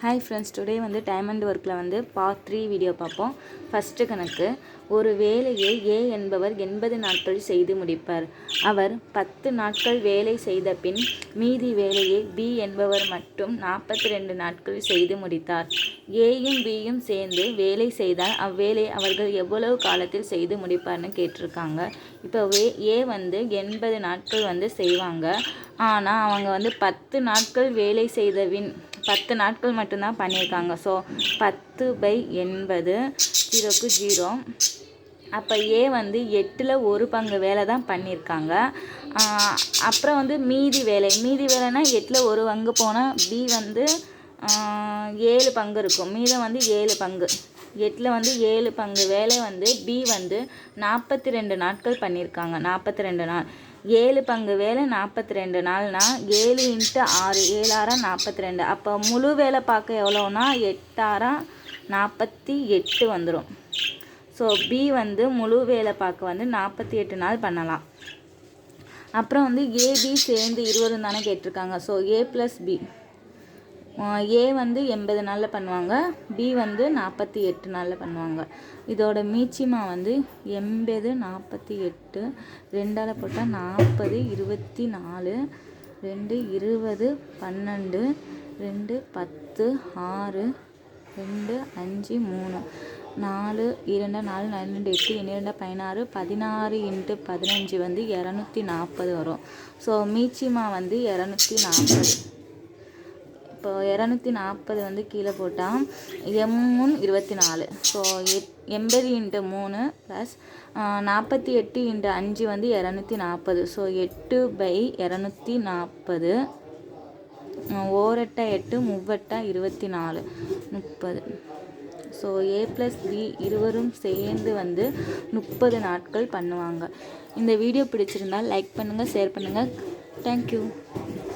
Hi friends today வந்து time and ஒர்க்கில் வந்து பார்ட் த்ரீ வீடியோ பார்ப்போம். ஃபஸ்ட்டு கணக்கு ஒரு வேலையை ஏ என்பவர் எண்பது நாட்கள் செய்து முடிப்பார். அவர் பத்து நாட்கள் வேலை செய்த பின் மீதி வேலையை பி என்பவர் மட்டும் நாற்பத்தி ரெண்டு நாட்கள் செய்து முடித்தார். ஏயும் பியும் சேர்ந்து வேலை செய்தால் அவ்வேலை அவர்கள் எவ்வளவு காலத்தில் செய்து முடிப்பார்னு கேட்டிருக்காங்க. இப்போ வே ஏ வந்து எண்பது நாட்கள் வந்து செய்வாங்க. ஆனால் அவங்க வந்து பத்து நாட்கள் வேலை செய்தவின் பத்து நாட்கள் மட்டும்தான் பண்ணியிருக்காங்க. ஸோ பத்து பை எண்பது ஜீரோக்கு ஜீரோ. அப்போ ஏ வந்து எட்டில் ஒரு பங்கு வேலை தான் பண்ணியிருக்காங்க. அப்புறம் வந்து மீதி வேலை. மீதி வேலைனா எட்டில் ஒரு பங்கு போனால் பி வந்து ஏழு பங்கு இருக்கும். மீதம் வந்து ஏழு பங்கு. எட்டில் வந்து ஏழு பங்கு வேலை வந்து பி வந்து நாற்பத்தி ரெண்டு நாட்கள் பண்ணியிருக்காங்க. நாற்பத்தி ரெண்டு நாள். ஏழு பங்கு வேலை நாற்பத்தி ரெண்டு நாள்னா ஏழு இன்ட்டு ஆறு ஏழாயிரம் நாற்பத்தி ரெண்டு அப்போ முழு வேலை பார்க்க எவ்வளோனா எட்டாயிரம் நாற்பத்தி எட்டு வந்துடும் ஸோ பி வந்து முழு வேலை பார்க்க வந்து நாற்பத்தி எட்டு நாள் பண்ணலாம். அப்புறம் வந்து ஏபி சேர்ந்து இருபது தானே கேட்டிருக்காங்க. So A plus B A வந்து எண்பது நாளில் பண்ணுவாங்க பி வந்து நாற்பத்தி எட்டு நாளில் பண்ணுவாங்க. இதோட மீச்சிமா வந்து எண்பது நாற்பத்தி எட்டு ரெண்டால் போட்டால் நாற்பது இருபத்தி நாலு ரெண்டு இருபது பன்னெண்டு ரெண்டு பத்து ஆறு ரெண்டு அஞ்சு மூணு நாலு இரண்டு நாலு நாலு ரெண்டு எட்டு இரண்டு பதினாறு பதினாறு இன்ட்டு பதினஞ்சு வந்து இரநூத்தி நாற்பது வரும். ஸோ மீச்சிமா வந்து இரநூத்தி நாற்பது. இப்போ இரநூத்தி நாற்பது வந்து கீழே போட்டால் எம்முன் இருபத்தி நாலு. ஸோ எட் எண்பது இன்ட்டு மூணு ப்ளஸ் நாற்பத்தி எட்டு இன்ட்டு அஞ்சு வந்து இரநூத்தி நாற்பது. ஸோ எட்டு பை இரநூத்தி நாற்பது ஓரட்டை எட்டு மூவட்டா இருபத்தி நாலு முப்பது. ஸோ ஏ ப்ளஸ் பி இருவரும் சேர்ந்து வந்து முப்பது நாட்கள் பண்ணுவாங்க. இந்த வீடியோ பிடிச்சிருந்தால் லைக் பண்ணுங்கள் ஷேர் பண்ணுங்கள் தேங்க்யூ